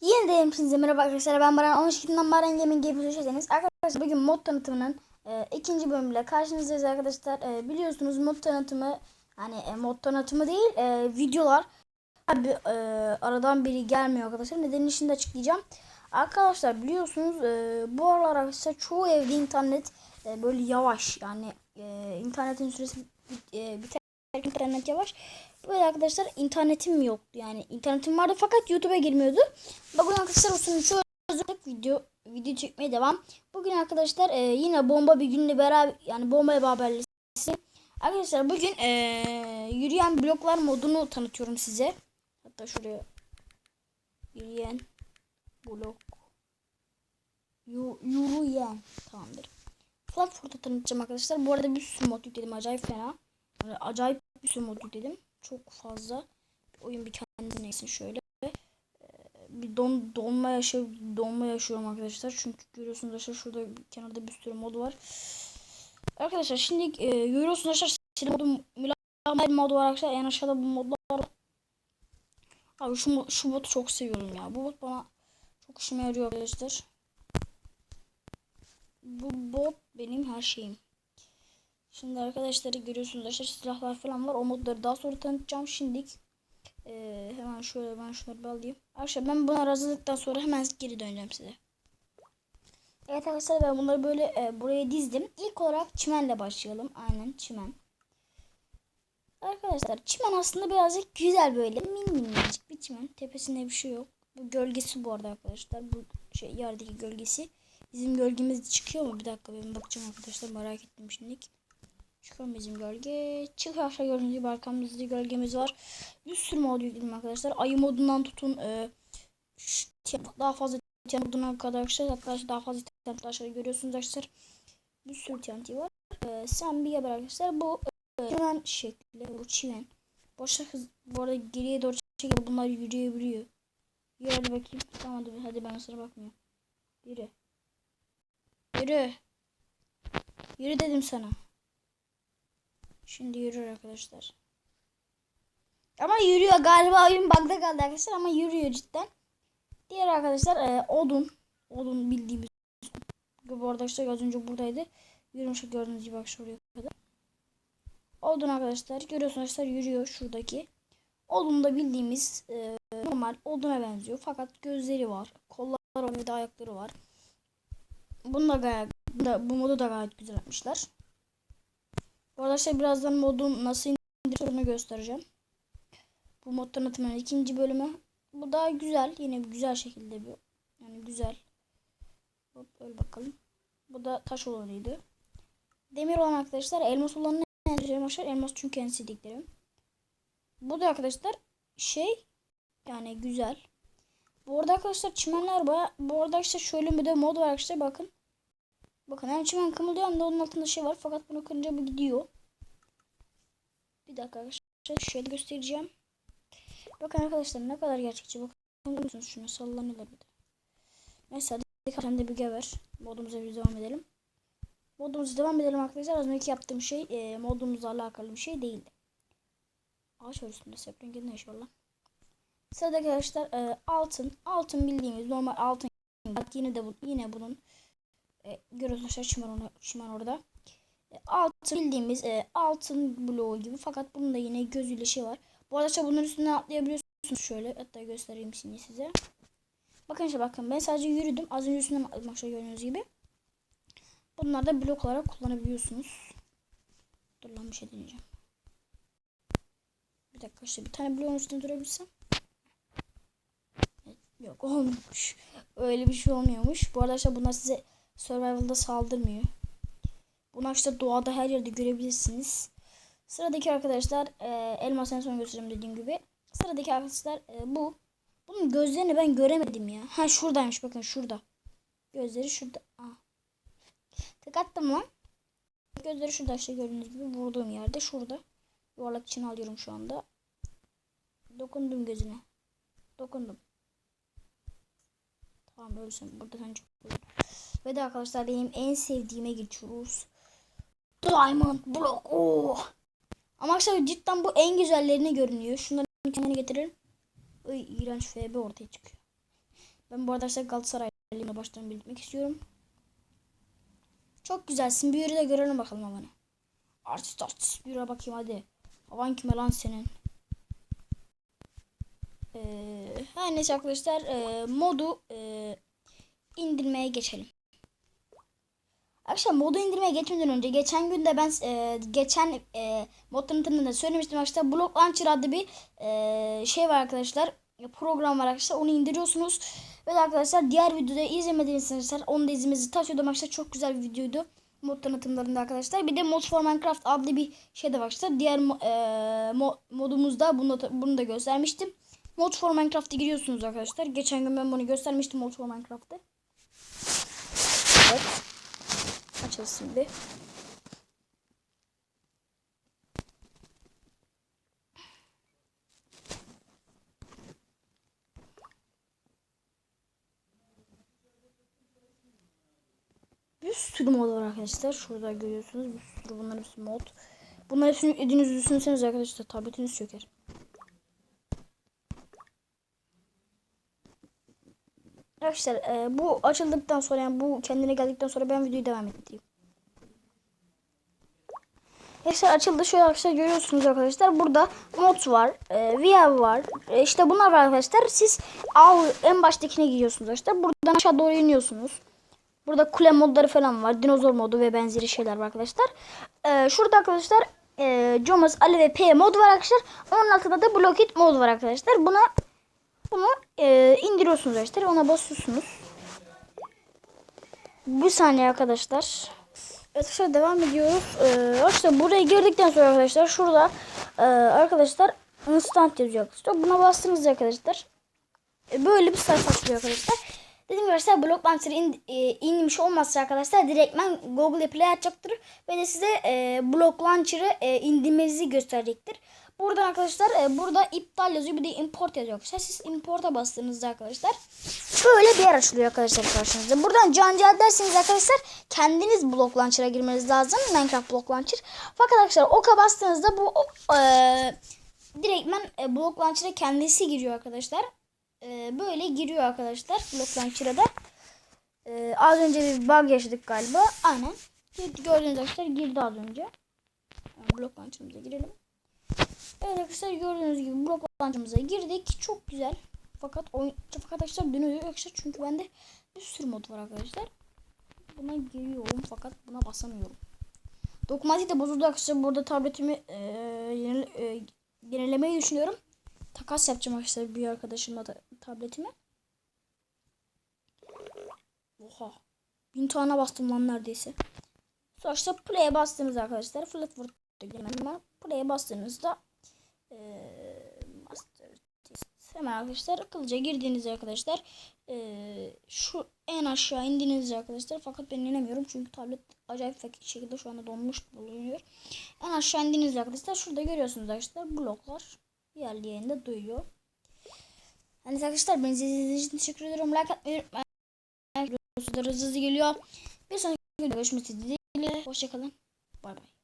Yine de hepinize merhaba arkadaşlar. Ben Baran 13 Ekim'den Baran Gaming hoş geldiniz. Arkadaşlar bugün mod tanıtımının e, ikinci bölümüyle karşınızdayız arkadaşlar. E, biliyorsunuz mod tanıtımı hani e, mod tanıtımı değil e, videolar abi e, aradan biri gelmiyor arkadaşlar. Nedenini şimdi açıklayacağım. Arkadaşlar biliyorsunuz e, bu aralar arkadaşlar çoğu evde internet e, böyle yavaş yani e, internetin süresi e, biter internet yavaş. Böyle arkadaşlar internetim yoktu. Yani internetim vardı fakat YouTube'a girmiyordu. Bugün arkadaşlar o sorunu çözdük. Video video çekmeye devam. Bugün arkadaşlar e, yine bomba bir günle beraber yani bomba haberlisi. Arkadaşlar bugün e, yürüyen bloklar modunu tanıtıyorum size. Hatta şuraya yürüyen blok yürüyen tamamdır. Flatfoot'u tanıtacağım arkadaşlar. Bu arada bir sürü mod yükledim. Acayip fena. Acayip bir sürü mod yükledim. Çok fazla. Oyun bir kendine neyse şöyle. Ee, bir don, donma yaşıyor donma yaşıyorum arkadaşlar. Çünkü görüyorsunuz arkadaşlar şurada bir, kenarda bir sürü mod var. Arkadaşlar şimdi e, görüyorsunuz arkadaşlar silah modu Milan modu var arkadaşlar. En aşağıda bu modlar. Abi şu, şu botu çok seviyorum ya. Bu bot bana çok işime yarıyor arkadaşlar. Bu bot benim her şeyim. Şimdi arkadaşlar görüyorsunuz arkadaşlar silahlar falan var. O modları daha sonra tanıtacağım. Şimdilik eee, hemen şöyle ben şunları bir alayım. Arkadaşlar ben buna razılıktan sonra hemen geri döneceğim size. Evet arkadaşlar ben bunları böyle e, buraya dizdim. İlk olarak çimenle başlayalım. Aynen çimen. Arkadaşlar çimen aslında birazcık güzel böyle min minnacık bir çimen. Tepesinde bir şey yok. Bu gölgesi bu arada arkadaşlar. Bu şey yerdeki gölgesi. Bizim gölgemiz çıkıyor mu? Bir dakika ben bakacağım arkadaşlar merak ettim şimdilik. Çıkıyor mu bizim gölge? Çık aşağı gördüğünüz gibi arkamızda gölgemiz var. Bir sürü mod yükledim arkadaşlar. Ayı modundan tutun e, daha fazla TNT moduna kadar arkadaşlar. Hatta daha fazla TNT arkadaşlar görüyorsunuz arkadaşlar. Bir sürü TNT var. E, sen bir haber arkadaşlar. Bu e, şekli. Bu çimen. Boşa hız. Bu arada geriye doğru çekiyor. Bunlar yürüyebiliyor. Yürü hadi bakayım. Tamam hadi, hadi ben sıra bakmıyorum. Yürü. Yürü. Yürü dedim sana. Şimdi yürüyor arkadaşlar. Ama yürüyor galiba oyun bug'da kaldı arkadaşlar ama yürüyor cidden. Diğer arkadaşlar e, odun. Odun bildiğimiz. Bu arada arkadaşlar az önce buradaydı. Yürümüş gördüğünüz gibi bak şuraya kadar. Odun arkadaşlar görüyorsunuz arkadaşlar yürüyor şuradaki. Odun da bildiğimiz e, normal oduna benziyor fakat gözleri var. Kolları var ve de ayakları var. Bunu da gayet, bu modu da gayet güzel yapmışlar. Bu arada işte birazdan modun nasıl indirdiğini göstereceğim. Bu mod tanıtımının ikinci bölümü. Bu da güzel. Yine güzel şekilde bir. Yani güzel. Hop öyle bakalım. Bu da taş olanıydı. Demir olan arkadaşlar elmas olanı ne arkadaşlar? Elmas çünkü en sevdiklerim. Bu da arkadaşlar şey yani güzel. Bu arada arkadaşlar çimenler baya bu arada işte şöyle bir de mod var arkadaşlar bakın. Bakın hem çimen kımıldıyor hem de onun altında şey var. Fakat bunu kırınca bu gidiyor. Bir dakika arkadaşlar şöyle göstereceğim. Bakın arkadaşlar ne kadar gerçekçi. Bakın musunuz şuna sallanıyorlar bir de. Neyse hadi sen de bir geber. Modumuza bir devam edelim. Modumuza devam edelim arkadaşlar. Az önceki yaptığım şey e, modumuzla alakalı bir şey değildi. Ağaç var üstünde seprengin ne iş? Sıradaki arkadaşlar e, altın. Altın bildiğimiz normal altın. Yine de bu, yine bunun e, görüyorsunuz ona, çimen orada. E, altın bildiğimiz e, altın bloğu gibi fakat bunun da yine gözüyle şey var. Bu arada işte bunun üstüne atlayabiliyorsunuz şöyle. Hatta göstereyim şimdi size. Bakın işte bakın ben sadece yürüdüm. Az önce üstünden atladım şöyle gördüğünüz gibi. Bunlar da blok olarak kullanabiliyorsunuz. Dur lan bir şey deneyeceğim. Bir dakika işte bir tane bloğun üstünde durabilsem. Evet, Yok olmuş. Öyle bir şey olmuyormuş. Bu arada işte bunlar size survival'da saldırmıyor. Bunu işte doğada her yerde görebilirsiniz. Sıradaki arkadaşlar e, elmas en son göstereceğim dediğim gibi. Sıradaki arkadaşlar e, bu. Bunun gözlerini ben göremedim ya. Ha şuradaymış bakın şurada. Gözleri şurada. Aa. Tık attım lan. Gözleri şurada işte gördüğünüz gibi vurduğum yerde şurada. Yuvarlak için alıyorum şu anda. Dokundum gözüne. Dokundum. Tamam ölsün. Burada sen çok Ve de arkadaşlar benim en sevdiğime geçiyoruz. Diamond Block. Oh. Ama arkadaşlar cidden bu en güzellerine görünüyor. Şunları kendine getirelim. Ay iğrenç FB ortaya çıkıyor. Ben bu arada arkadaşlar Galatasaraylıyım baştan belirtmek istiyorum. Çok güzelsin. Bir de görelim bakalım havanı. Artist artist bir bakayım hadi. Havan kime lan senin? Ee, her neyse arkadaşlar e, modu e, indirmeye geçelim. Arkadaşlar modu indirmeye geçmeden önce geçen gün de ben e, geçen e, mod tanıtımında da söylemiştim. Arkadaşlar Block Launcher adlı bir e, şey var arkadaşlar. Program var arkadaşlar. Onu indiriyorsunuz. Ve de arkadaşlar diğer videoda izlemediğiniz arkadaşlar onu da izlemenizi tavsiye ediyorum. Arkadaşlar çok güzel bir videoydu mod tanıtımlarında arkadaşlar. Bir de Mod for Minecraft adlı bir şey de var arkadaşlar diğer e, mo- modumuzda bunu da, bunu da göstermiştim. Mod for Minecraft'a giriyorsunuz arkadaşlar. Geçen gün ben bunu göstermiştim Mod for Minecraft'ta evet açılsın bir. Bir sürü mod var arkadaşlar. Şurada görüyorsunuz. Bir sürü bunlar hepsi mod. Bunları hepsini yüklediğinizi düşünseniz arkadaşlar tabletiniz çöker. Arkadaşlar e, bu açıldıktan sonra yani bu kendine geldikten sonra ben videoyu devam ettireyim. Arkadaşlar açıldı. Şöyle arkadaşlar görüyorsunuz arkadaşlar. Burada mod var. E, VR var. E, işte bunlar var arkadaşlar. Siz al en baştakine gidiyorsunuz arkadaşlar. Buradan aşağı doğru iniyorsunuz. Burada kule modları falan var. Dinozor modu ve benzeri şeyler var arkadaşlar. E, şurada arkadaşlar e, Jomas, Ali ve P mod var arkadaşlar. Onun altında da Blockit mod var arkadaşlar. Buna bunu e, indiriyorsunuz arkadaşlar. Ona basıyorsunuz. Bir saniye arkadaşlar. Evet arkadaşlar devam ediyoruz. Ee, arkadaşlar buraya girdikten sonra arkadaşlar şurada e, arkadaşlar instant yazıyor arkadaşlar. Buna bastığınızda arkadaşlar e, böyle bir sayfa açılıyor arkadaşlar. Dediğim gibi arkadaşlar Block Launcher in, e, inmiş olmazsa arkadaşlar direktmen Google Play açacaktır. Ve de size e, Block Launcher'ı e, indirmenizi gösterecektir. Buradan arkadaşlar e, burada iptal yazıyor bir de import yazıyor arkadaşlar. Siz import'a bastığınızda arkadaşlar şöyle bir yer açılıyor arkadaşlar karşınızda. Buradan can can derseniz arkadaşlar kendiniz Block Launcher'a girmeniz lazım. Minecraft Block Launcher. Fakat arkadaşlar oka bastığınızda bu e, direktmen e, Block Launcher'a kendisi giriyor arkadaşlar. E, böyle giriyor arkadaşlar Block Launcher'a da. E, az önce bir bug yaşadık galiba. Aynen. Gördüğünüz arkadaşlar girdi az önce. Block Launcher'ımıza girelim. Evet arkadaşlar gördüğünüz gibi blok launcher'ımıza girdik. Çok güzel. Fakat oyun fakat arkadaşlar dönüyor arkadaşlar çünkü bende bir sürü mod var arkadaşlar. Buna giriyorum fakat buna basamıyorum. Dokunmatik de bozuldu arkadaşlar. Burada tabletimi e, e, yenilemeyi düşünüyorum. Takas yapacağım arkadaşlar bir arkadaşımla da tabletimi. Oha. Bin tane bastım lan neredeyse. İşte play'e bastığınız arkadaşlar. Flatwood hemen play'e bastığınızda ee, master test. hemen arkadaşlar akıllıca girdiğinizde arkadaşlar ee, şu en aşağı indiğinizde arkadaşlar fakat ben inemiyorum çünkü tablet acayip fakir şekilde şu anda donmuş bulunuyor. En aşağı indiğinizde arkadaşlar şurada görüyorsunuz arkadaşlar bloklar yerli yerinde duyuyor. Yani arkadaşlar beni izlediğiniz için teşekkür ederim. Like atmayı unutmayın. Hızlı geliyor. Bir sonraki videoda görüşmek dileğiyle. Hoşçakalın. Bay bay.